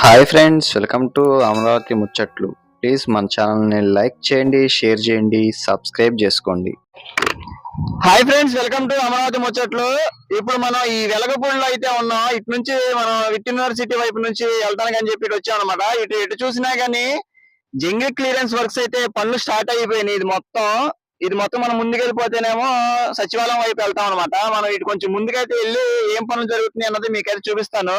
Hi friends welcome to Amaravati ముచ్చట్లు. Please మన ఛానల్ని లైక్ చేయండి షేర్ చేయండి సబ్స్క్రైబ్ చేసుకోండి. Hi friends welcome to Amaravati ముచ్చట్లు. ఇప్పుడు మనం ఈ వెలగపూడిలో అయితే ఉన్నాం. ఇటు నుంచి మనం విట్ యూనివర్సిటీ వైపు నుంచి వెళ్తానని అని చెప్పి ఇటు వచ్చాం అనమాట ఇటు ఇటు చూసినా గానీ జంగిల్ క్లియరెన్స్ వర్క్స్ అయితే పనులు స్టార్ట్ అయిపోయినాయి. ఇది మొత్తం ఇది మొత్తం మనం ముందుకెళ్ళిపోతేనేమో సచివాలయం వైపు వెళ్తాం అనమాట మనం ఇటు కొంచెం ముందుకైతే వెళ్ళి ఏం పనులు జరుగుతున్నాయి అన్నది మీకైతే చూపిస్తాను.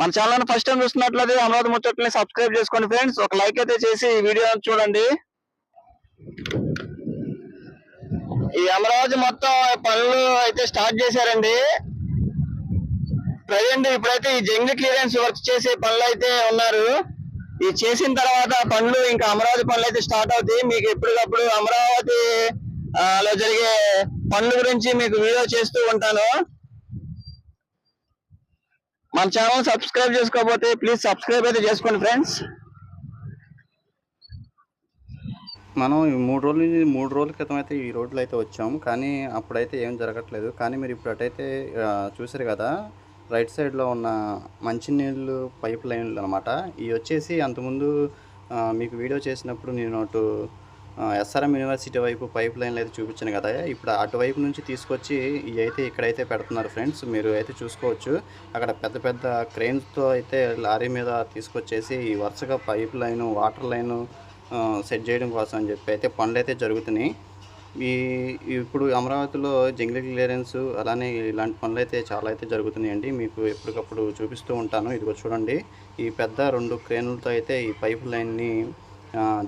మన ఛానల్ ఫస్ట్ టైం చూస్తున్నట్లయితే అమరావతి ముచ్చట్ని సబ్స్క్రైబ్ చేసుకోండి ఫ్రెండ్స్ ఒక లైక్ అయితే చేసి ఈ వీడియో చూడండి. ఈ అమరావతి మొత్తం పనులు అయితే స్టార్ట్ చేశారండి. ప్రజెంట్ ఇప్పుడైతే ఈ జంగి క్లియరెన్స్ వర్క్ చేసే పనులు అయితే ఉన్నారు. ఈ చేసిన తర్వాత పనులు ఇంకా అమరావతి పనులు అయితే స్టార్ట్ అవుతాయి. మీకు ఎప్పటికప్పుడు అమరావతి లో జరిగే పనుల గురించి మీకు వీడియో చేస్తూ ఉంటాను. మన ఛానల్ సబ్స్క్రైబ్ చేసుకోకపోతే ప్లీజ్ సబ్స్క్రైబ్ అయితే చేసుకోండి ఫ్రెండ్స్. మనం ఈ మూడు రోజుల నుంచి మూడు రోజుల క్రితం అయితే ఈ రోడ్లు అయితే వచ్చాం కానీ అప్పుడైతే ఏం జరగట్లేదు. కానీ మీరు ఇప్పుడు అటైతే చూసారు కదా రైట్ సైడ్లో ఉన్న మంచినీళ్ళు పైప్ లైన్లు అనమాట ఇవి వచ్చేసి అంతకుముందు మీకు వీడియో చేసినప్పుడు నేను అటు ఎస్ఆర్ఎం యూనివర్సిటీ వైపు పైప్ లైన్లు అయితే చూపించాను కదా. ఇప్పుడు అటువైపు నుంచి తీసుకొచ్చి ఇవి అయితే ఇక్కడైతే పెడుతున్నారు ఫ్రెండ్స్. మీరు అయితే చూసుకోవచ్చు. అక్కడ పెద్ద పెద్ద క్రెయిన్స్తో అయితే లారీ మీద తీసుకొచ్చేసి ఈ వరుసగా pipe line water line set చేయడం కోసం అని చెప్పి అయితే పనులు అయితే జరుగుతున్నాయి. ఈ ఇప్పుడు అమరావతిలో జంగిల్ క్లియరెన్స్ అలానే ఇలాంటి పనులు అయితే చాలా అయితే జరుగుతున్నాయండి. మీకు ఎప్పటికప్పుడు చూపిస్తూ ఉంటాను. ఇదిగో చూడండి. ఈ పెద్ద రెండు క్రేనులతో అయితే ఈ పైప్ లైన్ని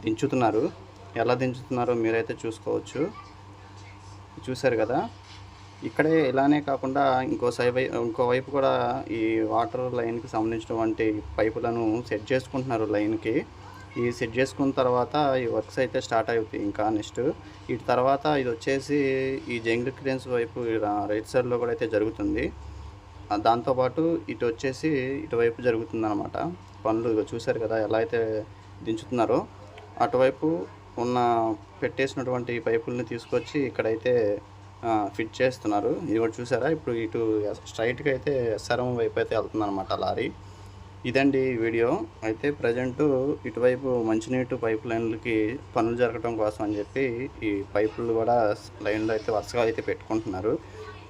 దించుతున్నారు. ఎలా దించుతున్నారో మీరైతే చూసుకోవచ్చు. చూశారు కదా? ఇక్కడే ఇలానే కాకుండా ఇంకో సైవై ఇంకో వైపు కూడా ఈ వాటర్ లైన్కి సంబంధించినటువంటి పైపులను సెట్ చేసుకుంటున్నారు లైన్కి. ఈ సెట్ చేసుకున్న తర్వాత ఈ వర్క్స్ అయితే స్టార్ట్ అవుతాయి ఇంకా నెక్స్ట్. ఇటు తర్వాత ఇది వచ్చేసి ఈ జంగిల్ క్రేన్స్ వైపు రైట్ సైడ్లో కూడా అయితే జరుగుతుంది. దాంతోపాటు ఇటు వచ్చేసి ఇటువైపు జరుగుతుంది అనమాట పనులు చూశారు కదా ఎలా అయితే దించుతున్నారో. అటువైపు ఉన్న పెట్టేసినటువంటి పైపుల్ని తీసుకొచ్చి ఇక్కడైతే ఫిట్ చేస్తున్నారు. ఇది కూడా చూసారా? ఇప్పుడు ఇటు స్ట్రైట్గా అయితే ఎస్ఆర్ఎం వైపు అయితే వెళ్తుందన్నమాట లారీ. ఇదండి ఈ వీడియో. అయితే ప్రజెంట్ ఇటువైపు మంచినీటి పైప్ లైన్లకి పనులు జరగడం కోసం అని చెప్పి ఈ పైపులు కూడా లైన్లో అయితే వరుసగా అయితే పెట్టుకుంటున్నారు.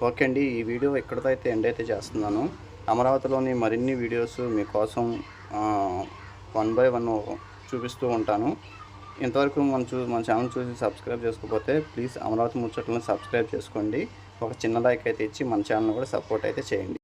ఓకే అండి ఈ వీడియో ఇక్కడితో అయితే ఎండ్ అయితే చేస్తున్నాను. అమరావతిలోని మరిన్ని వీడియోస్ మీకోసం వన్ బై వన్ చూపిస్తూ ఉంటాను. ఇంతవరకు మన చూ మన ఛానల్ చూసి సబ్స్క్రైబ్ చేసుకోకపోతే ప్లీజ్ అమరావతి ముచ్చట్లను సబ్స్క్రైబ్ చేసుకోండి. ఒక చిన్న లైక్ అయితే ఇచ్చి మన ఛానల్ కూడా సపోర్ట్ అయితే చేయండి.